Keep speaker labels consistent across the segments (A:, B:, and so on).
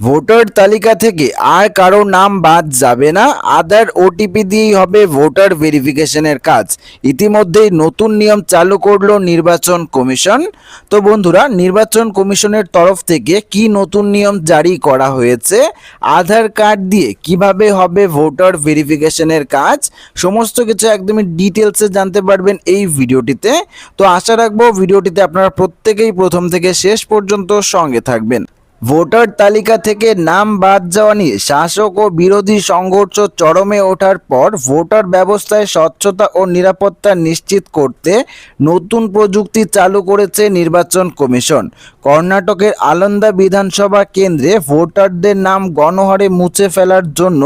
A: Voter তালিকা থেকে আর কারও নাম বাদ যাবে না। আধার ওটিপি দিয়েই হবে ভোটার ভেরিফিকেশনের কাজ। ইতিমধ্যেই নতুন নিয়ম চালু করল নির্বাচন কমিশন। তো বন্ধুরা, নির্বাচন কমিশনের তরফ থেকে কি নতুন নিয়ম জারি করা হয়েছে? আধার কার্ড দিয়ে কীভাবে হবে ভোটার ভেরিফিকেশনের কাজ? সমস্ত কিছু একদমই ডিটেলসে জানতে পারবেন এই ভিডিওটিতে। তো আশা রাখব ভিডিওটিতে আপনারা প্রত্যেকেই প্রথম থেকে শেষ পর্যন্ত সঙ্গে থাকবেন। ভোটার তালিকা থেকে নাম বাদ যাওয়া নিয়ে শাসক ও বিরোধী সংঘর্ষ চরমে ওঠার পর ভোটার ব্যবস্থায় স্বচ্ছতা ও নিরাপত্তা নিশ্চিত করতে নতুন প্রযুক্তি চালু করেছে নির্বাচন কমিশন। কর্ণাটকের আলন্দা বিধানসভা কেন্দ্রে ভোটারদের নাম গণহারে মুছে ফেলার জন্য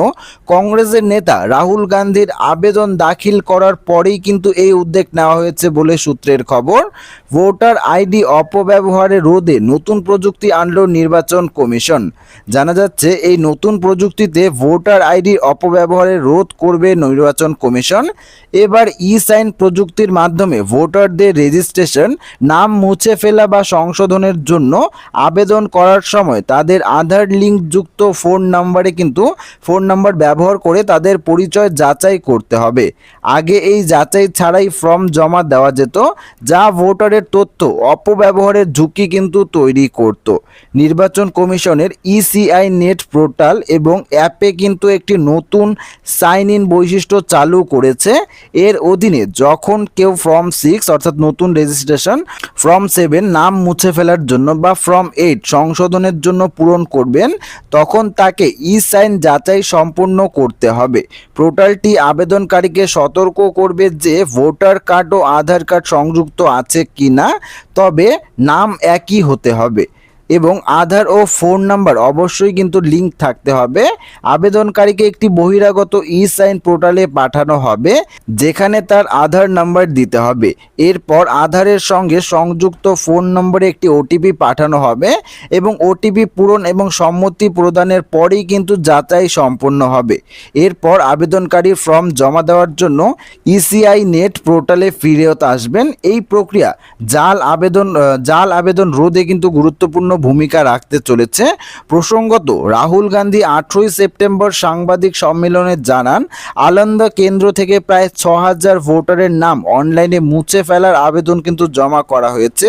A: কংগ্রেসের নেতা রাহুল গান্ধীর আবেদন দাখিল করার পরেই কিন্তু এই উদ্যোগ নেওয়া হয়েছে বলে সূত্রের খবর। ভোটার আইডি অপব্যবহারে রোধে নতুন প্রযুক্তি আনলো নির্বাচন কমিশন। জানা যাচ্ছে, এই নতুন প্রযুক্তিতে ভোটার আইডি অপব্যবহারে রোধ করবে নির্বাচন কমিশন। এবার ই সাইন প্রযুক্তির মাধ্যমে ভোটারদের রেজিস্ট্রেশন, নাম মুছে ফেলা বা সংশোধনের জন্য আবেদন করার সময় তাদের আধার লিঙ্ক যুক্ত ফোন নাম্বারে কিন্তু ফোন নাম্বার ব্যবহার করে তাদের পরিচয় যাচাই করতে হবে। আগে এই যাচাই ছাড়াই ফর্ম জমা দেওয়া যেত, যা ভোটারের তথ্য অপব্যবহারের ঝুঁকি কিন্তু তৈরি করত। নির্বাচন কমিশনের ইসিআই নেট পোর্টাল এবং অ্যাপে কিন্তু একটি নতুন সাইন ইন বৈশিষ্ট্য চালু করেছে। এর অধীনে যখন কেউ ফর্ম সিক্স অর্থাৎ নতুন রেজিস্ট্রেশন ফর্ম সেভেন নাম মুছে ফেলার জন্য বা ফর্ম এইট সংশোধনের জন্য পূরণ করবেন, তখন তাকে ই সাইন যাচাই সম্পূর্ণ করতে হবে। পোর্টালটি আবেদনকারীকে সতর্ক করবে যে ভোটার কার্ড ও আধার কার্ড সংযুক্ত আছে কি না তবে নাম একই হতে হবে। এবং আধার ও ফোন নাম্বার অবশ্যই কিন্তু লিংক থাকতে হবে। আবেদনকারীকে একটি বহিরাগত ই সাইন পোর্টালে পাঠানো হবে, যেখানে তার আধার নাম্বার দিতে হবে। এরপর আধারের সঙ্গে সংযুক্ত ফোন নম্বরে একটি ওটিপি পাঠানো হবে এবং ওটিপি পূরণ এবং সম্মতি প্রদানের পরেই কিন্তু যাচাই সম্পন্ন হবে। এরপর আবেদনকারীর ফর্ম জমা দেওয়ার জন্য ইসিআই নেট পোর্টালে ফিরত আসবেন। এই প্রক্রিয়া জাল আবেদন জাল আবেদন রোধে কিন্তু গুরুত্বপূর্ণ ভূমিকা রাখতে চলেছে। প্রসঙ্গত, রাহুল গান্ধী আঠেরোই সেপ্টেম্বর সাংবাদিক সম্মেলনে জানান, আলন্দা কেন্দ্র থেকে প্রায় ছ হাজার ভোটারের নাম অনলাইনে মুছে ফেলার আবেদন কিন্তু জমা করা হয়েছে।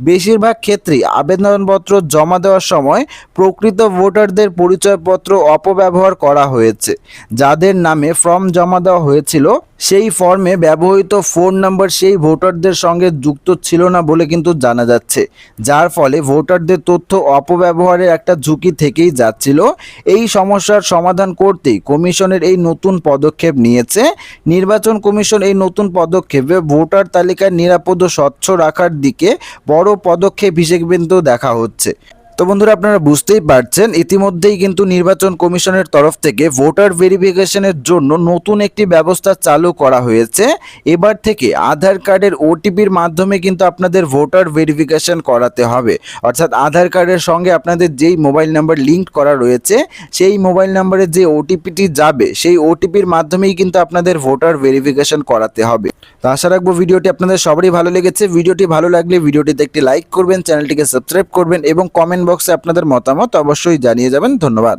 A: বেশিরভাগ ক্ষেত্রেই আবেদনপত্র জমা দেওয়ার সময় প্রকৃত ভোটারদের পরিচয়পত্র অপব্যবহার করা হয়েছে। যাদের নামে ফর্ম জমা দেওয়া হয়েছিল, সেই ফর্মে ব্যবহৃত ফোন নাম্বার সেই ভোটারদের সঙ্গে যুক্ত ছিল না বলে কিন্তু জানা যাচ্ছে। যার ফলে ভোটারদের তথ্য অপব্যবহারের একটা ঝুঁকি থেকেই যাচ্ছিল। এই সমস্যার সমাধান করতেই কমিশনের এই নতুন পদক্ষেপ নিয়েছে। নির্বাচন কমিশন এই নতুন পদক্ষেপে ভোটার তালিকা নিরাপদ ও স্বচ্ছ রাখার দিকে বড় পদক্ষেপ হিসেবে কিন্তু দেখা হচ্ছে। তো বন্ধুরা আপনারা বুঝতেই পারছেন, ইতিমধ্যেই কিন্তু নির্বাচন কমিশনের তরফ থেকে ভোটার ভেরিফিকেশনের জন্য নতুন একটি ব্যবস্থা চালু করা হয়েছে। এবার থেকে আধার কার্ডের ওটিপির মাধ্যমে কিন্তু আপনাদের ভোটার ভেরিফিকেশন করাতে হবে। অর্থাৎ আধার কার্ডের সঙ্গে আপনাদের যেই মোবাইল নাম্বার লিঙ্ক করা রয়েছে, সেই মোবাইল নাম্বারে যে ওটিপিটি যাবে, সেই ওটিপির মাধ্যমেই কিন্তু আপনাদের ভোটার ভেরিফিকেশন করাতে হবে। তো আশা রাখব ভিডিওটি আপনাদের সবারই ভালো লেগেছে। ভিডিওটি ভালো লাগলে ভিডিওটিতে একটি লাইক করবেন, চ্যানেলটিকে সাবস্ক্রাইব করবেন এবং কমেন্ট বক্সে আপনাদের মতামত অবশ্যই জানিয়ে যাবেন। ধন্যবাদ।